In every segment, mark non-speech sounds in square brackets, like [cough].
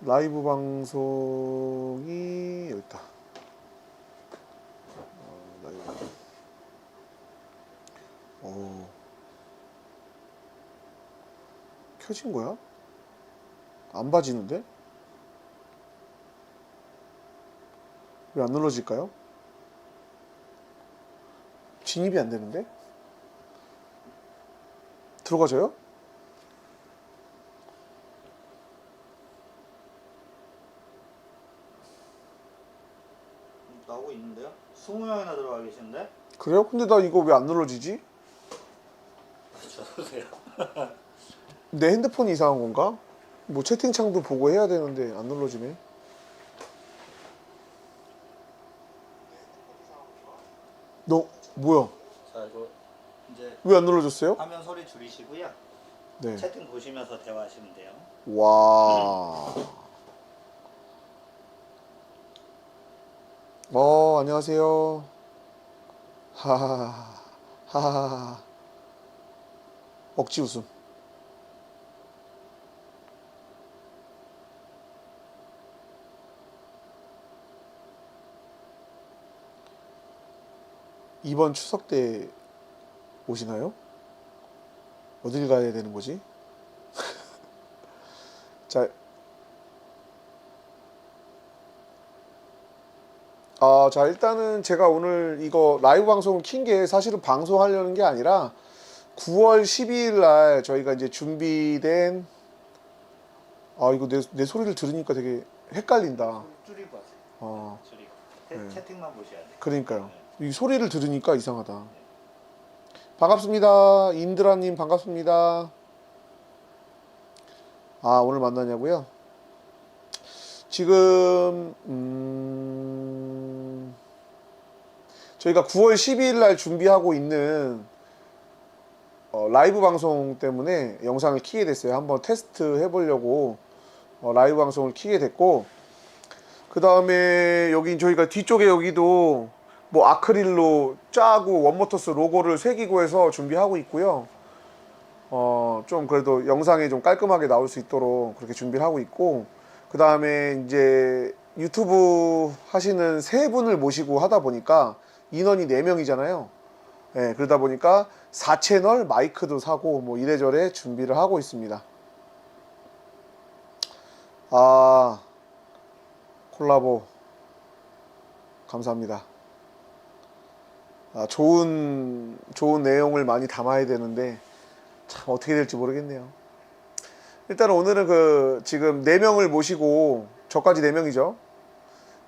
라이브 방송이 여기 있다. 어, 라이브. 오. 켜진 거야? 안 봐지는데? 왜 안 눌러질까요? 진입이 안 되는데? 들어가져요? 나오고 있는데요? 20명이나 들어가 계신데? 그래요? 근데 나 이거 왜 안 눌러지지? [laughs] 저도세요. 내 핸드폰이 이상한 건가? 뭐 채팅창도 보고 해야 되는데 안 눌러지네. 너 뭐야? 자 이거 이제 왜 안 눌러졌어요? 화면 소리 줄이시고요. 네. 채팅 보시면서 대화하시면 돼요. 와. 어 안녕하세요. 하하하 하하하. 억지 웃음. 이번 추석 때 오시나요? 어딜 가야 되는 거지? [laughs] 자, 아, 자, 일단은 제가 오늘 이거 라이브 방송을 킨 게 사실은 방송하려는 게 아니라 9월 12일 날 저희가 이제 준비된 아, 이거 내, 내 소리를 들으니까 되게 헷갈린다. 줄이고 하세요. 어, 줄이고. 채, 네. 채팅만 보셔야 돼요. 그러니까요. 이 소리를 들으니까 이상하다. 반갑습니다. 인드라님 반갑습니다. 아 오늘 만나냐고요? 지금 음, 저희가 9월 12일 날 준비하고 있는 어, 라이브 방송 때문에 영상을 키게 됐어요. 한번 테스트 해보려고 어, 라이브 방송을 키게 됐고 그 다음에 여기 저희가 뒤쪽에 여기도 뭐 아크릴로 짜고 원모터스 로고를 새기고 해서 준비하고 있고요. 어, 좀 그래도 영상에 좀 깔끔하게 나올 수 있도록 그렇게 준비를 하고 있고, 그 다음에 이제 유튜브 하시는 세 분을 모시고 하다 보니까 인원이 네명이잖아요 예, 그러다 보니까 4채널 마이크도 사고 뭐 이래저래 준비를 하고 있습니다. 아, 콜라보 감사합니다. 아, 좋은 좋은 내용을 많이 담아야 되는데 참 어떻게 될지 모르겠네요. 일단 오늘은 그 지금 네 명을 모시고 저까지 네 명이죠.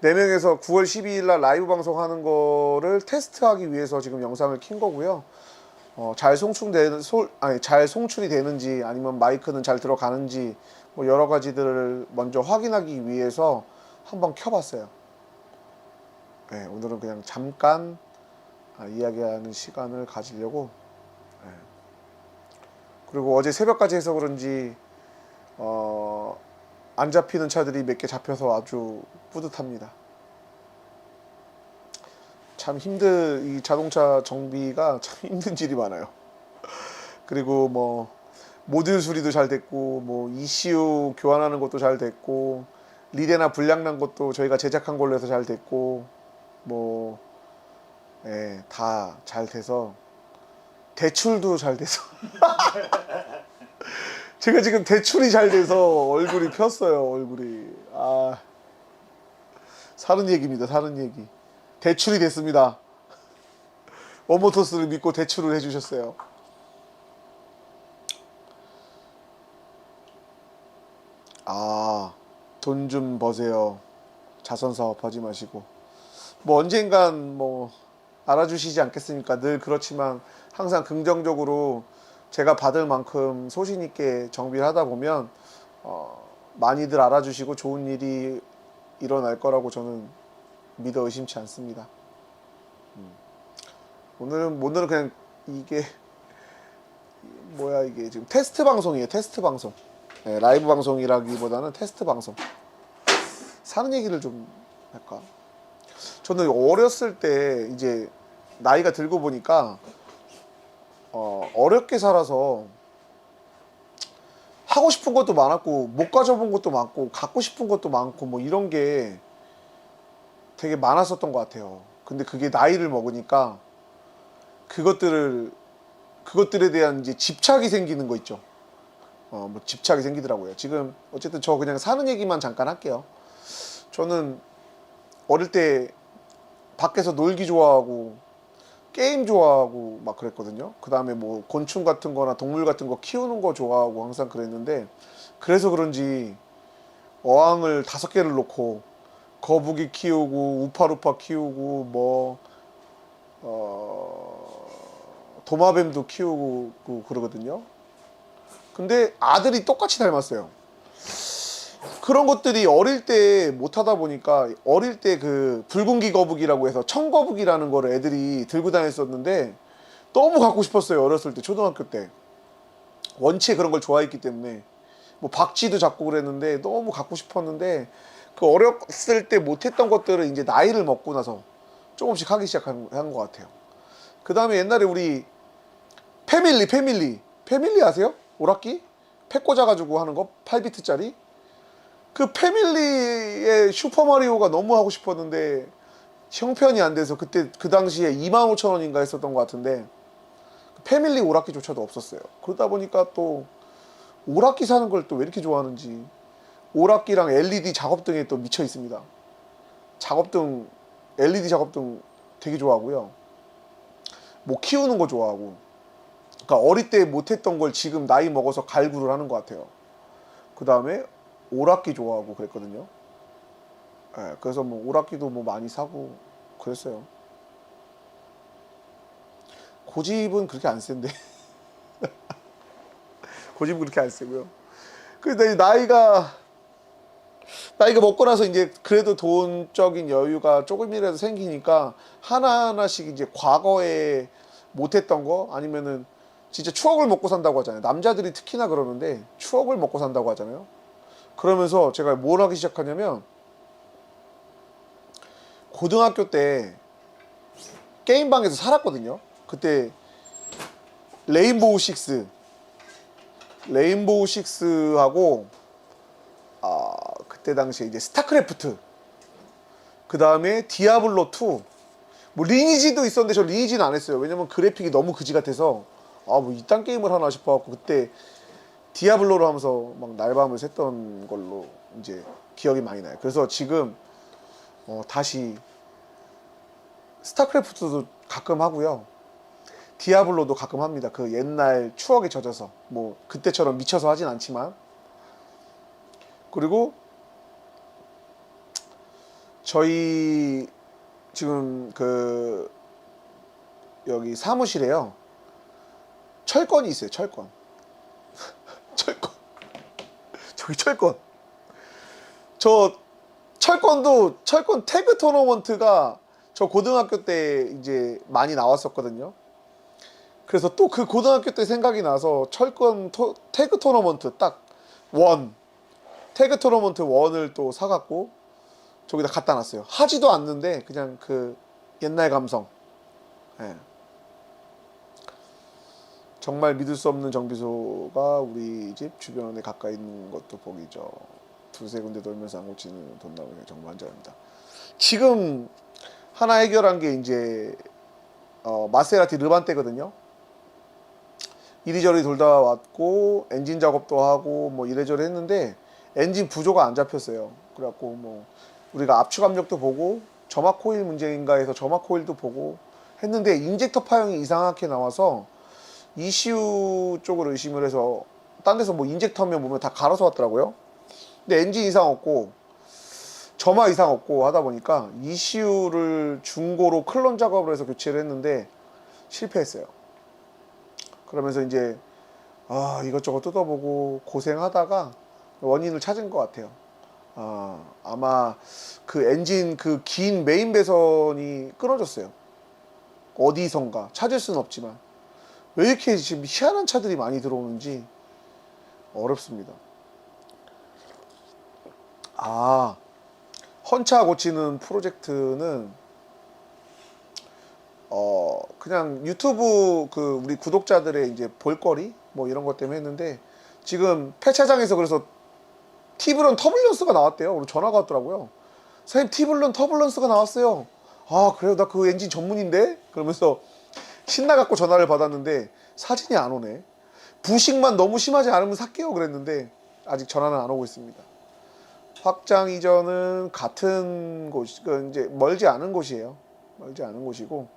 네 명에서 9월 12일 날 라이브 방송하는 거를 테스트하기 위해서 지금 영상을 킨 거고요. 어, 잘 송출되는 솔 아니 잘 송출이 되는지 아니면 마이크는 잘 들어가는지 뭐 여러 가지들을 먼저 확인하기 위해서 한번 켜봤어요. 네, 오늘은 그냥 잠깐 아, 이야기하는 시간을 가지려고. 네. 그리고 어제 새벽까지 해서 그런지 어, 안 잡히는 차들이 몇 개 잡혀서 아주 뿌듯합니다. 참 힘들 이 자동차 정비가 [laughs] 참 힘든 일이 많아요. 그리고 뭐 모듈 수리도 잘 됐고 뭐 ECU 교환하는 것도 잘 됐고 리레나 불량 난 것도 저희가 제작한 걸로 해서 잘 됐고 뭐 예, 다 잘 돼서 대출도 잘 돼서 [laughs] 제가 지금 대출이 잘 돼서 얼굴이 폈어요 얼굴이. 아 사는 얘기입니다 사는 얘기. 대출이 됐습니다. 원모터스를 믿고 대출을 해주셨어요. 아 돈 좀 버세요. 자선 사업 하지 마시고. 뭐 언젠간 뭐 알아주시지 않겠습니까? 늘 그렇지만 항상 긍정적으로 제가 받을 만큼 소신 있게 정비를 하다 보면 어, 많이들 알아주시고 좋은 일이 일어날 거라고 저는 믿어 의심치 않습니다. 음. 오늘은 오늘은 그냥 이게 [laughs] 뭐야 이게 지금 테스트 방송이에요. 테스트 방송. 네, 라이브 방송이라기보다는 테스트 방송. 사는 얘기를 좀 할까? 저는 어렸을 때 이제 나이가 들고 보니까 어, 어렵게 살아서 하고 싶은 것도 많았고 못 가져본 것도 많고 갖고 싶은 것도 많고 뭐 이런 게 되게 많았었던 것 같아요. 근데 그게 나이를 먹으니까 그것들을 그것들에 대한 이제 집착이 생기는 거 있죠. 어, 뭐 집착이 생기더라고요. 지금 어쨌든 저 그냥 사는 얘기만 잠깐 할게요. 저는 어릴 때 밖에서 놀기 좋아하고 게임 좋아하고 막 그랬거든요. 그 다음에 뭐 곤충 같은 거나 동물 같은 거 키우는 거 좋아하고 항상 그랬는데 그래서 그런지 어항을 다섯 개를 놓고 거북이 키우고 우파루파 키우고 뭐 어, 도마뱀도 키우고 그- 그러거든요. 근데 아들이 똑같이 닮았어요. 그런 것들이 어릴 때 못하다 보니까 어릴 때 그 붉은기 거북이라고 해서 청거북이라는 거를 애들이 들고 다녔었는데 너무 갖고 싶었어요 어렸을 때 초등학교 때 원체 그런 걸 좋아했기 때문에 뭐 박쥐도 잡고 그랬는데 너무 갖고 싶었는데 그 어렸을 때 못했던 것들을 이제 나이를 먹고 나서 조금씩 하기 시작한 것 같아요. 그 다음에 옛날에 우리 패밀리 패밀리 패밀리 아세요? 오락기? 패 꽂아 가지고 하는 거 8비트짜리 그 패밀리의 슈퍼마리오가 너무 하고 싶었는데 형편이 안 돼서 그때 그 당시에 25,000원인가 했었던 것 같은데 패밀리 오락기조차도 없었어요. 그러다 보니까 또 오락기 사는 걸 또 왜 이렇게 좋아하는지 오락기랑 LED 작업등에 또 미쳐 있습니다. 작업등 LED 작업등 되게 좋아하고요. 뭐 키우는 거 좋아하고 그러니까 어릴 때 못했던 걸 지금 나이 먹어서 갈구를 하는 것 같아요. 그 다음에 오락기 좋아하고 그랬거든요. 예, 그래서 뭐 오락기도 뭐 많이 사고 그랬어요. 고집은 그렇게 안 센데. [laughs] 고집은 그렇게 안 세고요. 근데 나이가 나이가 먹고 나서 이제 그래도 돈적인 여유가 조금이라도 생기니까 하나하나씩 이제 과거에 못했던 거 아니면은 진짜 추억을 먹고 산다고 하잖아요. 남자들이 특히나 그러는데 추억을 먹고 산다고 하잖아요. 그러면서 제가 뭘 하기 시작하냐면 고등학교 때 게임방에서 살았거든요. 그때 레인보우 식스 레인보우 식스하고 아 그때 당시에 이제 스타크래프트 그 다음에 디아블로 2 뭐 리니지도 있었는데 저 리니지는 안 했어요. 왜냐면 그래픽이 너무 그지 같아서 아 뭐 이딴 게임을 하나 싶어갖고 그때 디아블로로 하면서 막 날밤을 샜던 걸로 이제 기억이 많이 나요. 그래서 지금 어, 다시 스타크래프트도 가끔 하고요. 디아블로도 가끔 합니다. 그 옛날 추억에 젖어서 뭐 그때처럼 미쳐서 하진 않지만 그리고 저희 지금 그 여기 사무실에요. 철권이 있어요. 철권. 저기 철권. 저 철권도 철권 태그 토너먼트가 저 고등학교 때 이제 많이 나왔었거든요. 그래서 또 그 고등학교 때 생각이 나서 철권 토- 태그 토너먼트 딱 원. 태그 토너먼트 원을 또 사갖고 저기다 갖다 놨어요. 하지도 않는데 그냥 그 옛날 감성. 예. 정말 믿을 수 없는 정비소가 우리 집 주변에 가까이 있는 것도 복이죠. 두세 군데 돌면서 안 고치는 돈 나오는 게 정말 환장합니다. 지금 하나 해결한 게 이제 어, 마세라티 르반떼거든요. 이리저리 돌다 왔고 엔진 작업도 하고 뭐 이래저래 했는데 엔진 부조가 안 잡혔어요. 그래갖고 뭐 우리가 압축 압력도 보고 점막 코일 문제인가 해서 점막 코일도 보고 했는데 인젝터 파형이 이상하게 나와서 ECU 쪽으로 의심을 해서 딴 데서 뭐 인젝터면 보면 다 갈아서 왔더라고요. 근데 엔진 이상 없고 점화 이상 없고 하다 보니까 ECU를 중고로 클론 작업을 해서 교체를 했는데 실패했어요. 그러면서 이제 아 이것저것 뜯어보고 고생하다가 원인을 찾은 것 같아요. 아 아마 그 엔진 그 긴 메인 배선이 끊어졌어요. 어디선가 찾을 수는 없지만 왜 이렇게 지금 희한한 차들이 많이 들어오는지 어렵습니다. 아 헌차 고치는 프로젝트는 어 그냥 유튜브 그 우리 구독자들의 이제 볼거리 뭐 이런 것 때문에 했는데 지금 폐차장에서 그래서 티브런 터블런스가 나왔대요. 그리고 전화가 왔더라고요. 사장님 티블런 터블런스가 나왔어요. 아 그래요? 나 그 엔진 전문인데? 그러면서 신나갖고 전화를 받았는데 사진이 안 오네. 부식만 너무 심하지 않으면 살게요 그랬는데 아직 전화는 안 오고 있습니다. 확장 이전은 같은 곳, 그 이제 멀지 않은 곳이에요. 멀지 않은 곳이고.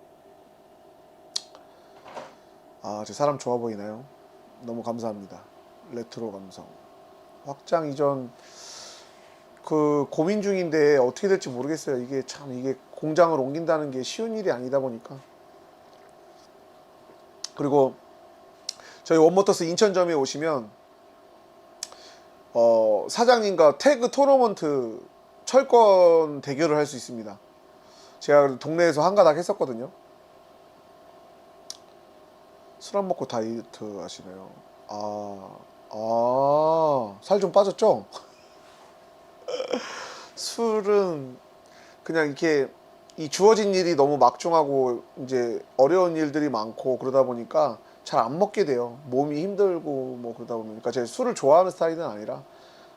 아, 저 사람 좋아 보이나요? 너무 감사합니다. 레트로 감성. 확장 이전 그 고민 중인데 어떻게 될지 모르겠어요. 이게 참 이게 공장을 옮긴다는 게 쉬운 일이 아니다 보니까. 그리고 저희 원모터스 인천점에 오시면 어, 사장님과 태그 토너먼트 철권 대결을 할 수 있습니다. 제가 동네에서 한가닥 했었거든요. 술 안 먹고 다이어트 하시네요. 아, 아, 살 좀 빠졌죠? [laughs] 술은 그냥 이렇게 이 주어진 일이 너무 막중하고 이제 어려운 일들이 많고 그러다 보니까 잘 안 먹게 돼요. 몸이 힘들고 뭐 그러다 보니까 제가 술을 좋아하는 스타일은 아니라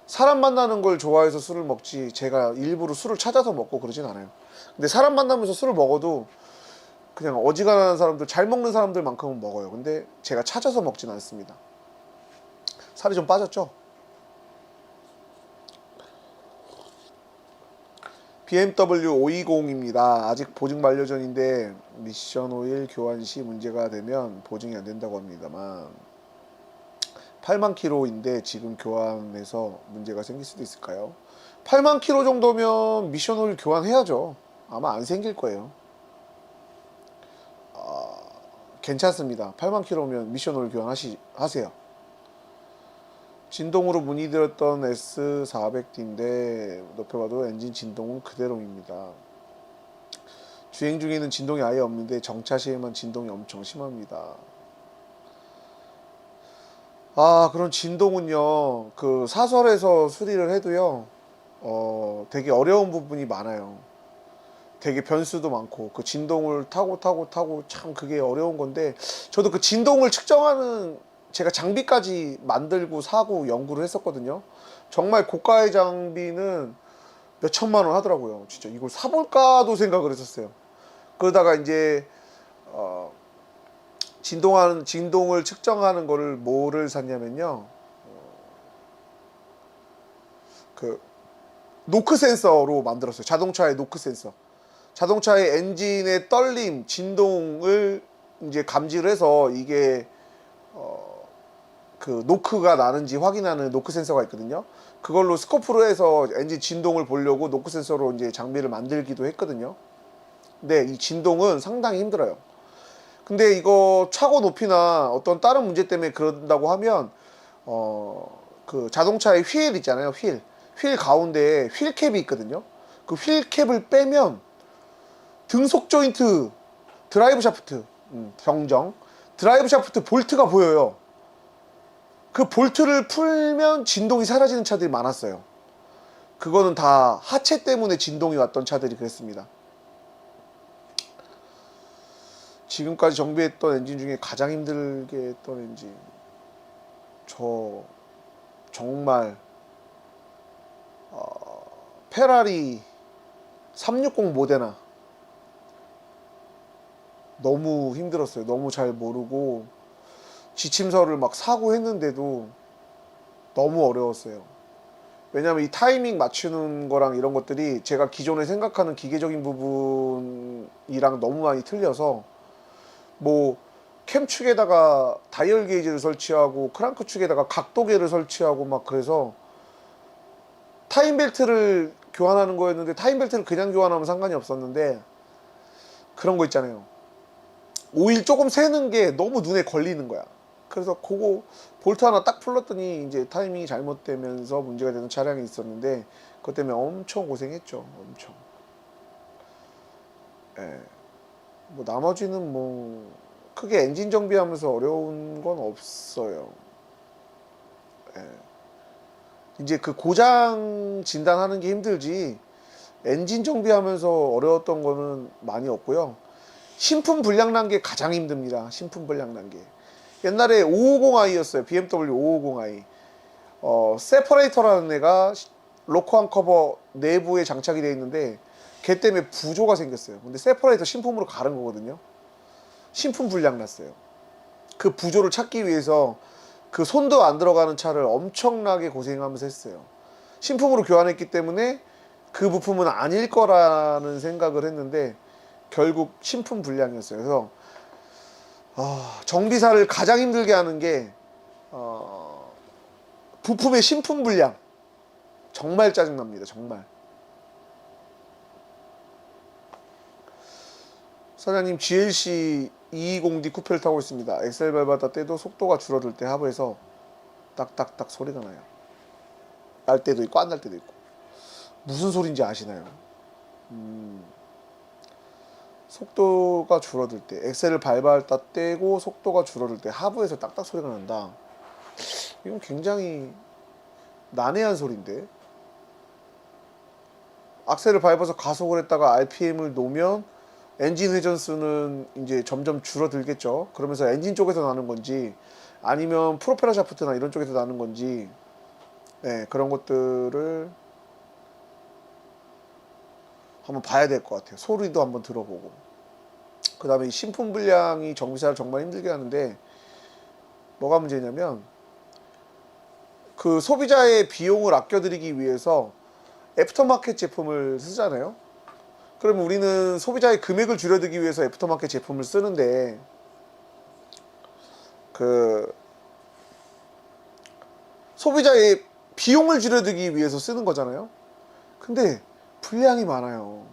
사람 만나는 걸 좋아해서 술을 먹지 제가 일부러 술을 찾아서 먹고 그러진 않아요. 근데 사람 만나면서 술을 먹어도 그냥 어지간한 사람들 잘 먹는 사람들만큼은 먹어요. 근데 제가 찾아서 먹진 않습니다. 살이 좀 빠졌죠? BMW 520입니다. 아직 보증 만료 전인데 미션 오일 교환 시 문제가 되면 보증이 안 된다고 합니다만 8만 킬로인데 지금 교환해서 문제가 생길 수도 있을까요? 8만 킬로 정도면 미션 오일 교환해야죠. 아마 안 생길 거예요. 아, 괜찮습니다. 8만 킬로면 미션 오일 교환하시 하세요. 진동으로 문의드렸던 S400D인데 높여봐도 엔진 진동은 그대로입니다. 주행 중에는 진동이 아예 없는데 정차 시에만 진동이 엄청 심합니다. 아 그런 진동은요 그 사설에서 수리를 해도요 어 되게 어려운 부분이 많아요. 되게 변수도 많고 그 진동을 타고 타고 타고 참 그게 어려운 건데 저도 그 진동을 측정하는 제가 장비까지 만들고 사고 연구를 했었거든요. 정말 고가의 장비는 몇 천만 원 하더라고요. 진짜 이걸 사볼까도 생각을 했었어요. 그러다가 이제 어, 진동하는 진동을 측정하는 거를 뭐를 샀냐면요. 어, 그 노크 센서로 만들었어요. 자동차의 노크 센서. 자동차의 엔진의 떨림, 진동을 이제 감지를 해서 이게 어, 그 노크가 나는지 확인하는 노크 센서가 있거든요. 그걸로 스코프로 해서 엔진 진동을 보려고 노크 센서로 이제 장비를 만들기도 했거든요. 근데 이 진동은 상당히 힘들어요. 근데 이거 차고 높이나 어떤 다른 문제 때문에 그런다고 하면 어 그 자동차의 휠 있잖아요. 휠. 휠 가운데에 휠 캡이 있거든요. 그 휠 캡을 빼면 등속 조인트 드라이브 샤프트 음, 병정 드라이브 샤프트 볼트가 보여요. 그 볼트를 풀면 진동이 사라지는 차들이 많았어요. 그거는 다 하체 때문에 진동이 왔던 차들이 그랬습니다. 지금까지 정비했던 엔진 중에 가장 힘들게 했던 엔진. 저 정말 어, 페라리 360 모데나 너무 힘들었어요. 너무 잘 모르고 지침서를 막 사고 했는데도 너무 어려웠어요. 왜냐면 이 타이밍 맞추는 거랑 이런 것들이 제가 기존에 생각하는 기계적인 부분이랑 너무 많이 틀려서 뭐 캠 축에다가 다이얼 게이지를 설치하고 크랑크 축에다가 각도계를 설치하고 막 그래서 타임 벨트를 교환하는 거였는데 타임 벨트를 그냥 교환하면 상관이 없었는데 그런 거 있잖아요. 오일 조금 새는 게 너무 눈에 걸리는 거야. 그래서 그거 볼트 하나 딱 풀렀더니 이제 타이밍이 잘못되면서 문제가 되는 차량이 있었는데 그것 때문에 엄청 고생했죠. 엄청. 예. 뭐 나머지는 뭐 크게 엔진 정비하면서 어려운 건 없어요. 예. 이제 그 고장 진단하는 게 힘들지 엔진 정비하면서 어려웠던 거는 많이 없고요. 신품 불량 난 게 가장 힘듭니다. 신품 불량 난 게. 옛날에 550i였어요. BMW 550i. 어, 세퍼레이터라는 애가 시- 로커한 커버 내부에 장착이 되어 있는데 걔 때문에 부조가 생겼어요. 근데 세퍼레이터 신품으로 가른 거거든요. 신품 불량 났어요. 그 부조를 찾기 위해서 그 손도 안 들어가는 차를 엄청나게 고생하면서 했어요. 신품으로 교환했기 때문에 그 부품은 아닐 거라는 생각을 했는데 결국 신품 불량이었어요. 그래서 아, 정비사를 가장 힘들게 하는 게 어, 부품의 신품 불량. 정말 짜증납니다. 정말. 사장님 GLC 220D 쿠페를 타고 있습니다. 엑셀 밟았다 때도 속도가 줄어들 때 하부에서 딱딱딱 소리가 나요. 날 때도 있고 안 날 때도 있고. 무슨 소린지 아시나요? 음, 속도가 줄어들 때 엑셀을 밟았다 떼고 속도가 줄어들 때 하부에서 딱딱 소리가 난다. 이건 굉장히 난해한 소리인데 악셀을 밟아서 가속을 했다가 RPM을 놓으면 엔진 회전 수는 이제 점점 줄어들겠죠. 그러면서 엔진 쪽에서 나는 건지 아니면 프로펠러 샤프트나 이런 쪽에서 나는 건지 네, 그런 것들을 한번 봐야 될 것 같아요. 소리도 한번 들어보고. 그 다음에 이 신품 불량이 정비사를 정말 힘들게 하는데 뭐가 문제냐면 그 소비자의 비용을 아껴드리기 위해서 애프터마켓 제품을 쓰잖아요. 그러면 우리는 소비자의 금액을 줄여들기 위해서 애프터마켓 제품을 쓰는데 그 소비자의 비용을 줄여들기 위해서 쓰는 거잖아요. 근데 불량이 많아요.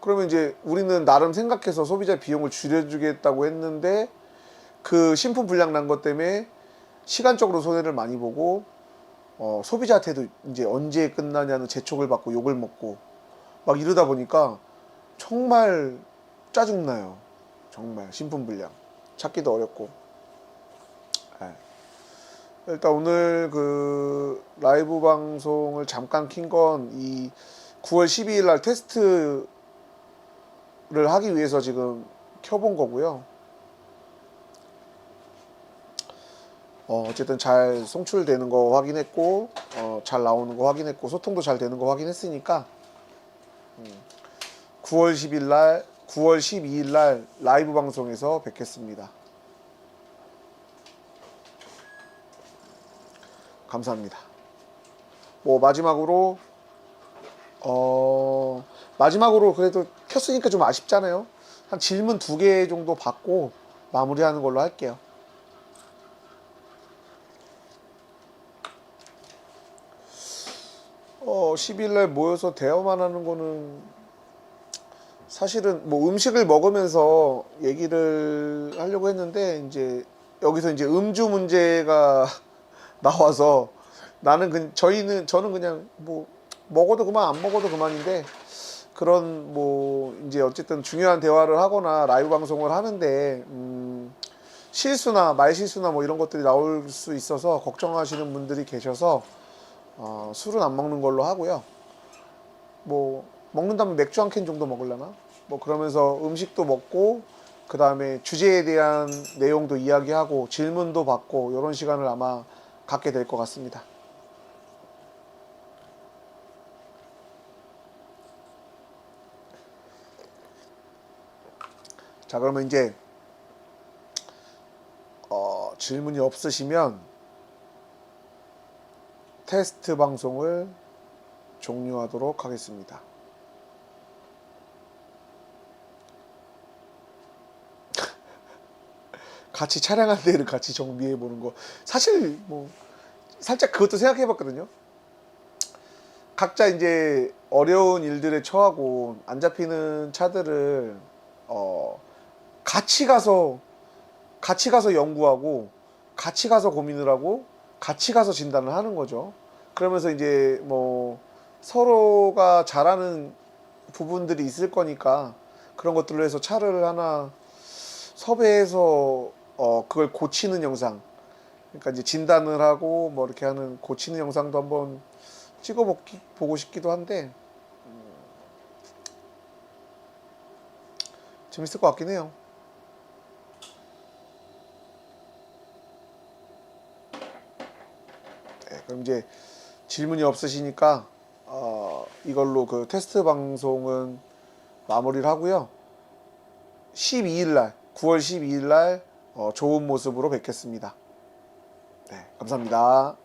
그러면 이제 우리는 나름 생각해서 소비자 비용을 줄여주겠다고 했는데 그 신품 불량 난 것 때문에 시간적으로 손해를 많이 보고 어, 소비자한테도 이제 언제 끝나냐는 재촉을 받고 욕을 먹고 막 이러다 보니까 정말 짜증나요. 정말 신품 불량 찾기도 어렵고. 예. 일단 오늘 그 라이브 방송을 잠깐 킨 건 이 9월 12일 날 테스트를 하기 위해서 지금 켜본 거고요. 어, 어쨌든 잘 송출되는 거 확인했고, 어, 잘 나오는 거 확인했고, 소통도 잘 되는 거 확인했으니까, 음, 9월 10일 날, 9월 12일 날 라이브 방송에서 뵙겠습니다. 감사합니다. 뭐, 마지막으로, 어, 마지막으로 그래도 켰으니까 좀 아쉽잖아요. 한 질문 두 개 정도 받고 마무리하는 걸로 할게요. 어, 10일날 모여서 대화만 하는 거는 사실은 뭐 음식을 먹으면서 얘기를 하려고 했는데 이제 여기서 이제 음주 문제가 [laughs] 나와서 나는 그 저희는 저는 그냥 뭐 먹어도 그만 안 먹어도 그만인데 그런 뭐 이제 어쨌든 중요한 대화를 하거나 라이브 방송을 하는데 음 실수나 말 실수나 뭐 이런 것들이 나올 수 있어서 걱정하시는 분들이 계셔서 어, 술은 안 먹는 걸로 하고요. 뭐 먹는다면 맥주 한 캔 정도 먹으려나? 뭐 그러면서 음식도 먹고 그 다음에 주제에 대한 내용도 이야기하고 질문도 받고 이런 시간을 아마 갖게 될 것 같습니다. 자 그러면 이제 어, 질문이 없으시면 테스트 방송을 종료하도록 하겠습니다. [laughs] 같이 촬영한 데를 같이 정비해 보는 거 사실 뭐 살짝 그것도 생각해 봤거든요. 각자 이제 어려운 일들에 처하고 안 잡히는 차들을 어 같이 가서 같이 가서 연구하고 같이 가서 고민을 하고 같이 가서 진단을 하는 거죠. 그러면서 이제 뭐 서로가 잘하는 부분들이 있을 거니까 그런 것들로 해서 차를 하나 섭외해서 어 그걸 고치는 영상 그러니까 이제 진단을 하고 뭐 이렇게 하는 고치는 영상도 한번 찍어 보고 싶기도 한데 음, 재밌을 것 같긴 해요. 그럼 이제 질문이 없으시니까 어, 이걸로 그 테스트 방송은 마무리를 하고요. 12일 날, 9월 12일 날 어, 좋은 모습으로 뵙겠습니다. 네, 감사합니다.